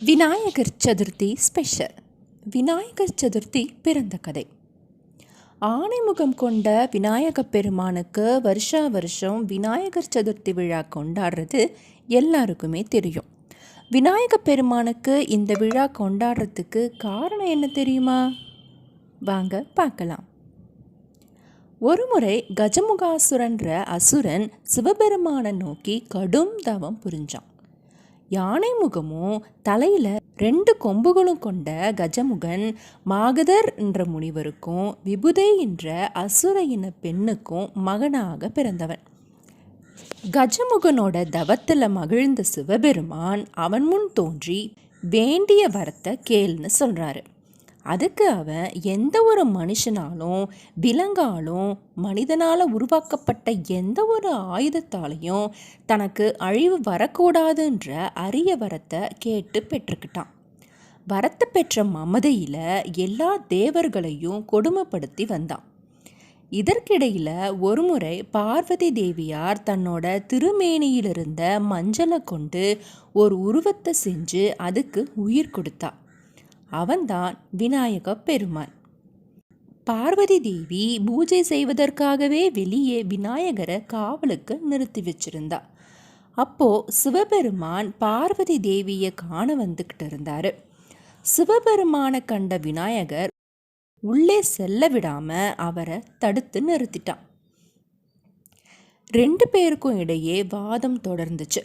Vinayagar Chaturthi special Vinayagar Chaturthi பிறந்த கதை. ஆணைமுகம் கொண்ட விநாயக பெருமானுக்கு வருஷா வருஷம் விநாயகர் சதுர்த்தி விழா கொண்டாடுறது எல்லாருக்குமே தெரியும். விநாயக பெருமானுக்கு இந்த விழா கொண்டாடுறதுக்கு காரணம் என்ன தெரியுமா? வாங்க பார்க்கலாம். ஒருமுறை கஜமுகாசுரன்ற அசுரன் சிவபெருமானை நோக்கி கடும் தவம் புரிஞ்சான். யானை முகமும் தலையில் ரெண்டு கொம்புகளும் கொண்ட கஜமுகன் மாகதர் என்ற முனிவருக்கும் விபுதை என்ற அசுர இன பெண்ணுக்கும் மகனாக பிறந்தவன். கஜமுகனோட தவத்தில் மகிழ்ந்த சிவபெருமான் அவன் முன் தோன்றி வேண்டிய வரத்தை கேள்னு சொல்கிறாரு அதுக்கு அவன் எந்த ஒரு மனுஷனாலும் விலங்காலும் மனிதனால் உருவாக்கப்பட்ட எந்த ஒரு ஆயுதத்தாலையும் தனக்கு அழிவு வரக்கூடாதுன்ற அரிய வரத்தை கேட்டு பெற்றுக்கிட்டான். வரத்தை பெற்ற மமதையில் எல்லா தேவர்களையும் கொடுமைப்படுத்தி வந்தான். இதற்கிடையில் ஒருமுறை பார்வதி தேவியார் தன்னோட திருமேனியிலிருந்த மஞ்சளை கொண்டு ஒரு உருவத்தை செஞ்சு அதுக்கு உயிர் கொடுத்தாள் அவன்தான் விநாயக பெருமான். பார்வதி தேவி பூஜை செய்வதற்காகவே வெளியே விநாயகரை காவலுக்கு நிறுத்தி வச்சிருந்தா. அப்போ சிவபெருமான் பார்வதி தேவியை காண வந்துக்கிட்டு இருந்தார். சிவபெருமானை கண்ட விநாயகர் உள்ளே செல்ல விடாம அவரை தடுத்து நிறுத்திட்டான். ரெண்டு பேருக்கும் இடையே வாதம் தொடர்ந்துச்சு.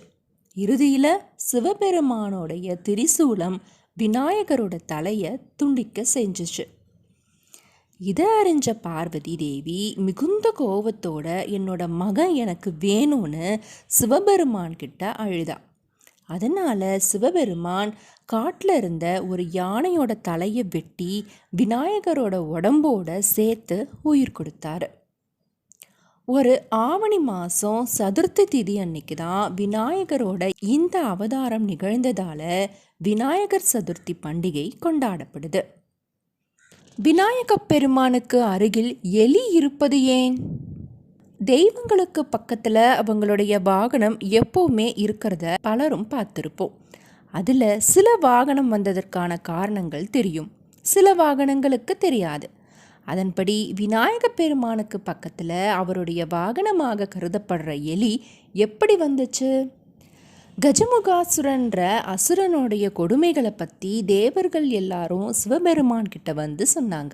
இறுதியில் சிவபெருமானோடைய திரிசூலம் விநாயகரோட தலையை துண்டிக்க செஞ்சிச்சு. இதை அறிஞ்ச பார்வதி தேவி மிகுந்த கோபத்தோட என்னோட மகன் எனக்கு வேணும்னு சிவபெருமான் கிட்ட அழுதா. அதனால் சிவபெருமான் காட்டில் இருந்த ஒரு யானையோட தலையை வெட்டி விநாயகரோட உடம்போட சேர்த்து உயிர் கொடுத்தாரு. ஒரு ஆவணி மாதம் சதுர்த்தி திதி அன்னைக்கு தான் விநாயகரோட இந்த அவதாரம் நிகழ்ந்ததால் விநாயகர் சதுர்த்தி பண்டிகை கொண்டாடப்படுது. விநாயக பெருமானுக்கு அருகில் எலி இருப்பது ஏன்? தெய்வங்களுக்கு பக்கத்தில் அவங்களுடைய வாகனம் எப்போவுமே இருக்கிறத பலரும் பார்த்துருப்போம். அதில் சில வாகனம் வந்ததற்கான காரணங்கள் தெரியும். சில வாகனங்களுக்கு தெரியாது. அதன்படி விநாயக பெருமானுக்கு பக்கத்தில் அவருடைய வாகனமாக கருதப்படுற எலி எப்படி வந்துச்சு? கஜமுகாசுரன்ற அசுரனுடைய கொடுமைகளை பற்றி தேவர்கள் எல்லாரும் சிவபெருமான் கிட்ட வந்து சொன்னாங்க.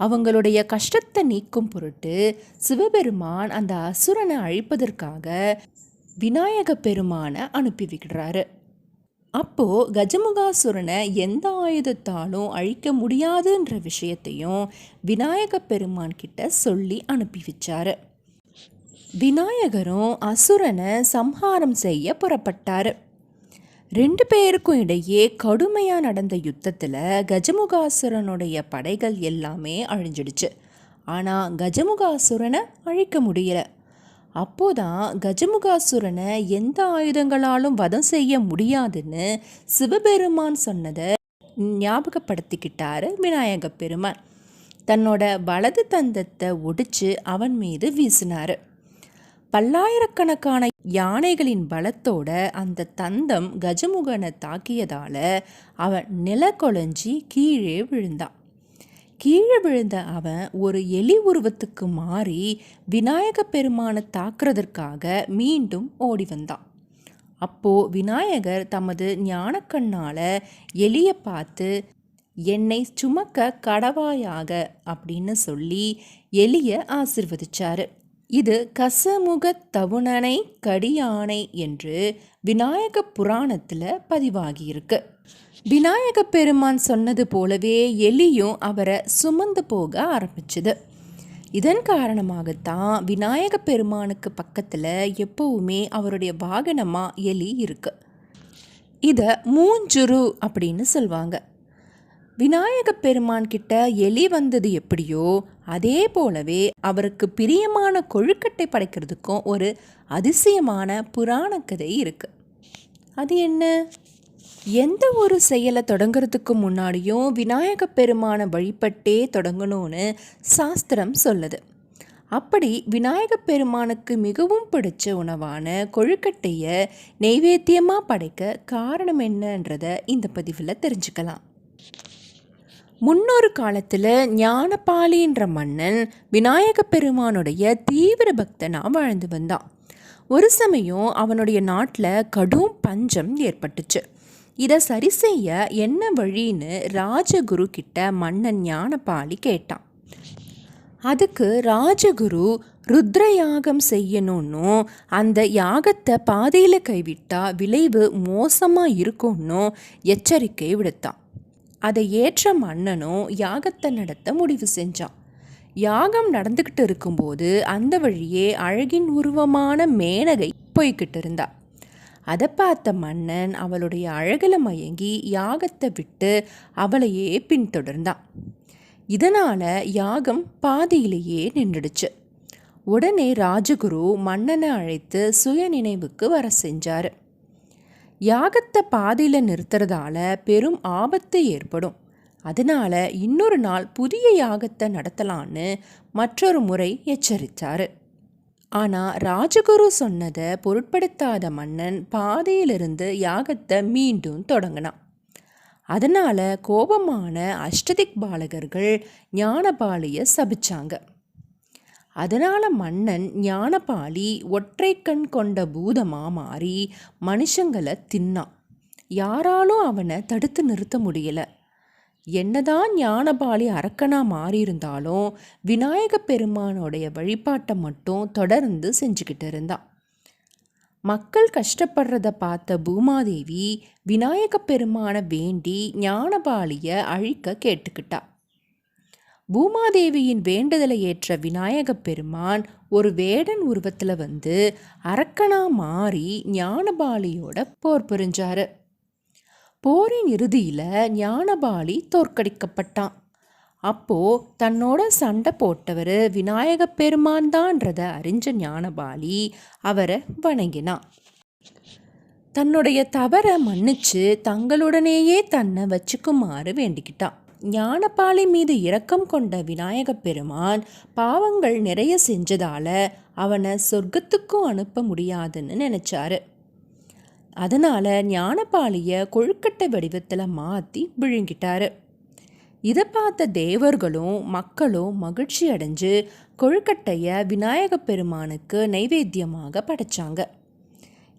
அவங்களுடைய கஷ்டத்தை நீக்கும் பொருட்டு சிவபெருமான் அந்த அசுரனை அழிப்பதற்காக விநாயக பெருமானை அனுப்பி விடுறாரு அப்போது கஜமுகாசுரனை எந்த ஆயுதத்தாலும் அழிக்க முடியாதுன்ற விஷயத்தையும் விநாயக பெருமான் கிட்ட சொல்லி அனுப்பி வச்சார். விநாயகரும் அசுரனை சம்ஹாரம் செய்ய புறப்பட்டார். ரெண்டு பேருக்கும் இடையே கடுமையாக நடந்த யுத்தத்தில் கஜமுகாசுரனுடைய படைகள் எல்லாமே அழிஞ்சிடுச்சு. ஆனால் கஜமுகாசுரனை அழிக்க முடியல. அப்போதான் கஜமுகாசுரனை எந்த ஆயுதங்களாலும் வதம் செய்ய முடியாதுன்னு சிவபெருமான் சொன்னதை ஞாபகப்படுத்திக்கிட்டாரு விநாயக பெருமான். தன்னோட வலது தந்தத்தை ஒடிச்சு அவன் மீது வீசினார். பல்லாயிரக்கணக்கான யானைகளின் பலத்தோட அந்த தந்தம் கஜமுகனை தாக்கியதால் அவன் நில கொலைஞ்சி கீழே விழுந்தான். கீழே விழுந்த அவன் ஒரு எலி உருவத்துக்கு மாறி விநாயக பெருமானை தாக்குறதற்காக மீண்டும் ஓடி வந்தான். அப்போ விநாயகர் தமது ஞானக்கண்ணால எலியை பார்த்து என்னை சுமக்க கடவாயாக அப்படின்னு சொல்லி எலிய ஆசிர்வதிச்சாரு. இது கசமுக தவுணனை கடியானை என்று விநாயக புராணத்தில் பதிவாகியிருக்கு விநாயக பெருமான் சொன்னது போலவே எலியும் அவரை சுமந்து போக ஆரம்பிச்சுது. இதன் காரணமாகத்தான் விநாயக பெருமானுக்கு பக்கத்தில் எப்போவுமே அவருடைய வாகனமாக எலி இருக்கு. இதை மூஞ்சுரு அப்படின்னு சொல்லுவாங்க விநாயக பெருமான் கிட்ட எலி வந்தது எப்படியோ அதே போலவே அவருக்கு பிரியமான கொழுக்கட்டை படைக்கிறதுக்கும் ஒரு அதிசயமான புராண கதை இருக்குது அது என்ன? எந்த ஒரு செயலை தொடங்குறதுக்கு முன்னாடியும் விநாயக பெருமானை வழிபட்டே தொடங்கணும்னு சாஸ்திரம் சொல்லுது. அப்படி விநாயக பெருமானுக்கு மிகவும் பிடிச்ச உணவான கொழுக்கட்டையை நெய்வேத்தியமாக படைக்க காரணம் என்னன்றதை இந்த பதிவில் தெரிஞ்சுக்கலாம். முன்னொரு காலத்தில் ஞானபாலின்ற மன்னன் விநாயக பெருமானுடைய தீவிர பக்தனாக வாழ்ந்து வந்தான். ஒரு சமயம் அவனுடைய நாட்டில் கடும் பஞ்சம் ஏற்பட்டுச்சு. இதை சரி செய்ய என்ன வழின்னு ராஜகுரு கிட்ட மன்னன் ஞானபாலி கேட்டான். அதுக்கு ராஜகுரு ருத்ர யாகம் செய்யணும்னும் அந்த யாகத்தை பாதையில் கைவிட்டா விளைவு மோசமாக இருக்கும்னும் எச்சரிக்கை விடுத்தான். அதை ஏற்ற மன்னனும் யாகத்தை நடத்த முடிவு செஞ்சான். யாகம் நடந்துக்கிட்டு இருக்கும்போது அந்த வழியே அழகின் உருவமான மேனகை போய்கிட்டு இருந்தாள் அதை பார்த்த மன்னன் அவளுடைய அழகில் மயங்கி யாகத்தை விட்டு அவளையே பின்தொடர்ந்தான். இதனால் யாகம் பாதியிலேயே நின்றுடுச்சு. உடனே ராஜகுரு மன்னனை அழைத்து சுய நினைவுக்கு வர செஞ்சார். யாகத்தை பாதியில் நிறுத்துறதால பெரும் ஆபத்து ஏற்படும். அதனால் இன்னொரு நாள் புதிய யாகத்தை நடத்தலான்னு மற்றொரு முறை எச்சரித்தார். ஆனால் ராஜகுரு சொன்னதை பொருட்படுத்தாத மன்னன் பாதையிலிருந்து யாகத்தை மீண்டும் தொடங்கினான். அதனால் கோபமான அஷ்டதிக் பாலகர்கள் ஞானபாலியை சபிச்சாங்க. அதனால் மன்னன் ஞானபாலி ஒற்றை கண் கொண்ட பூதமாக மாறி மனுஷங்களை தின்னான். யாராலும் அவனை தடுத்து நிறுத்த முடியலை. என்னதான் ஞானபாலி அரக்கனாக மாறியிருந்தாலும் விநாயக பெருமானோடைய வழிபாட்டை மட்டும் தொடர்ந்து செஞ்சுக்கிட்டு இருந்தான் மக்கள் கஷ்டப்படுறத பார்த்த பூமாதேவி விநாயக பெருமானை வேண்டி ஞானபாலியை அழிக்க கேட்டுக்கிட்டா. பூமாதேவியின் வேண்டுதலை ஏற்ற விநாயகப் பெருமான் ஒரு வேடன் உருவத்தில் வந்து அரக்கனா மாறி ஞானபாலியோட போர் புரிஞ்சாரு. போரின் இறுதியில் ஞானபாலி தோற்கடிக்கப்பட்டான். அப்போ தன்னோட சண்டை போட்டவர் விநாயக பெருமான் தான்றத அறிஞ்ச ஞானபாலி அவரை வணங்கினான். தன்னுடைய தவறை மன்னிச்சு தங்களுடனேயே தன்னை வச்சுக்குமாறு வேண்டிக்கிட்டான். ஞானபாலி மீது இரக்கம் கொண்ட விநாயகப் பெருமான் பாவங்கள் நிறைய செஞ்சதால அவனை சொர்க்கத்துக்கும் அனுப்ப முடியாதுன்னு நினச்சாரு. அதனால் ஞானபாலியை கொழுக்கட்டை வடிவத்தில் மாற்றி விழுங்கிட்டாரு. இதை பார்த்த தேவர்களும் மக்களும் மகிழ்ச்சி அடைஞ்சு கொழுக்கட்டையை விநாயக பெருமானுக்கு நைவேத்தியமாக படைச்சாங்க.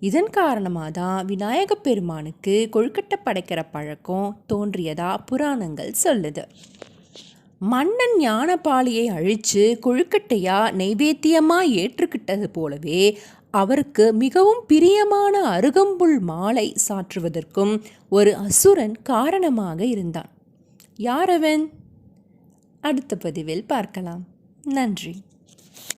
இதன் காரணமாக தான் விநாயக பெருமானுக்கு கொழுக்கட்டை படைக்கிற பழக்கம் தோன்றியதா புராணங்கள் சொல்லுது. மன்னன் ஞானபாலியை அழித்து கொழுக்கட்டையாக நைவேத்தியமாக ஏற்றுக்கிட்டது போலவே அவருக்கு மிகவும் பிரியமான அருகம்புல் மாலை சாற்றுவதற்கும் ஒரு அசுரன் காரணமாக இருந்தான். யாரவன் அடுத்த பதிவில் பார்க்கலாம். நன்றி.